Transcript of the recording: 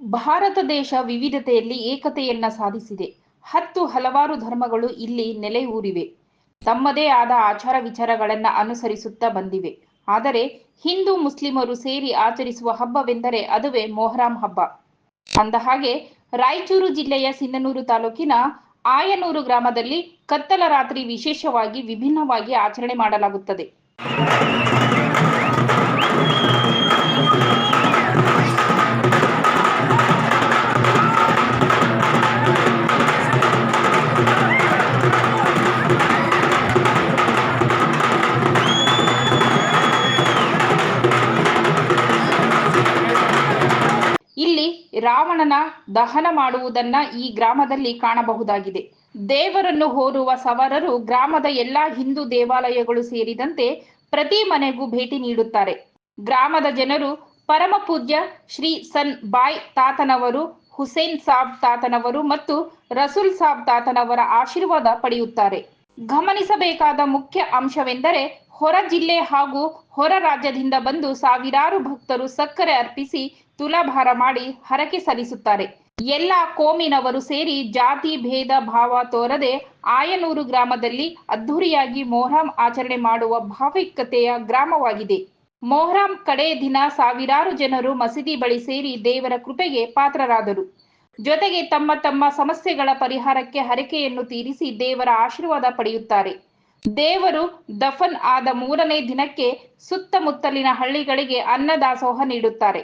ಭಾರತ ದೇಶ ವಿವಿಧತೆಯಲ್ಲಿ ಏಕತೆಯನ್ನ ಸಾಧಿಸಿದೆ. ಹತ್ತು ಹಲವಾರು ಧರ್ಮಗಳು ಇಲ್ಲಿ ನೆಲೆಯೂರಿವೆ ತಮ್ಮದೇ ಆದ ಆಚಾರ ವಿಚಾರಗಳನ್ನ ಅನುಸರಿಸುತ್ತಾ ಬಂದಿವೆ. ಆದರೆ ಹಿಂದೂ ಮುಸ್ಲಿಮರು ಸೇರಿ ಆಚರಿಸುವ ಹಬ್ಬವೆಂದರೆ ಅದುವೇ ಮೊಹರಾಂ ಹಬ್ಬ. ಅಂದ ಹಾಗೆ ರಾಯಚೂರು ಜಿಲ್ಲೆಯ ಸಿನ್ನನೂರು ತಾಲೂಕಿನ ಆಯನೂರು ಗ್ರಾಮದಲ್ಲಿ ಕತ್ತಲ ರಾತ್ರಿ ವಿಶೇಷವಾಗಿ ವಿಭಿನ್ನವಾಗಿ ಆಚರಣೆ ಮಾಡಲಾಗುತ್ತದೆ. ರಾವಣನ ದಹನ ಮಾಡುವುದನ್ನ ಈ ಗ್ರಾಮದಲ್ಲಿ ಕಾಣಬಹುದಾಗಿದೆ. ದೇವರನ್ನು ಹೋರುವ ಸವರರು ಗ್ರಾಮದ ಎಲ್ಲಾ ಹಿಂದೂ ದೇವಾಲಯಗಳು ಸೇರಿದಂತೆ ಪ್ರತಿ ಮನೆಗೂ ಭೇಟಿ ನೀಡುತ್ತಾರೆ. ಗ್ರಾಮದ ಜನರು ಪರಮ ಪೂಜ್ಯ ಶ್ರೀ ಸನ್ ಬಾಯ್ ತಾತನವರು, ಹುಸೇನ್ ಸಾಬ್ ತಾತನವರು ಮತ್ತು ರಸೂಲ್ ಸಾಬ್ ತಾತನವರ ಆಶೀರ್ವಾದ ಪಡೆಯುತ್ತಾರೆ. ಗಮನಿಸಬೇಕಾದ ಮುಖ್ಯ ಅಂಶವೆಂದರೆ ಹೊರ ಜಿಲ್ಲೆ ಹಾಗೂ ಹೊರ ರಾಜ್ಯದಿಂದ ಬಂದು ಸಾವಿರಾರು ಭಕ್ತರು ಸಕ್ಕರೆ ಅರ್ಪಿಸಿ ತುಲಾಭಾರ ಮಾಡಿ ಹರಕೆ ಸಲ್ಲಿಸುತ್ತಾರೆ. ಎಲ್ಲ ಕೋಮಿನವರು ಸೇರಿ ಜಾತಿ ಭೇದ ಭಾವ ತೋರದೆ ಆಯನೂರು ಗ್ರಾಮದಲ್ಲಿ ಅದ್ಧೂರಿಯಾಗಿ ಮೊಹರಂ ಆಚರಣೆ ಮಾಡುವ ಭಾವಿಕತೆಯ ಗ್ರಾಮವಾಗಿದೆ. ಮೊಹರಂ ಕಡೆ ದಿನ ಸಾವಿರಾರು ಜನರು ಮಸೀದಿ ಬಳಿ ಸೇರಿ ದೇವರ ಕೃಪೆಗೆ ಪಾತ್ರರಾದರು. ಜೊತೆಗೆ ತಮ್ಮ ತಮ್ಮ ಸಮಸ್ಯೆಗಳ ಪರಿಹಾರಕ್ಕೆ ಹರಕೆಯನ್ನು ತೀರಿಸಿ ದೇವರ ಆಶೀರ್ವಾದ ಪಡೆಯುತ್ತಾರೆ. ದೇವರು ದಫನ್ ಆದ ಮೂರನೇ ದಿನಕ್ಕೆ ಸುತ್ತಮುತ್ತಲಿನ ಹಳ್ಳಿಗಳಿಗೆ ಅನ್ನದಾಸೋಹ ನೀಡುತ್ತಾರೆ.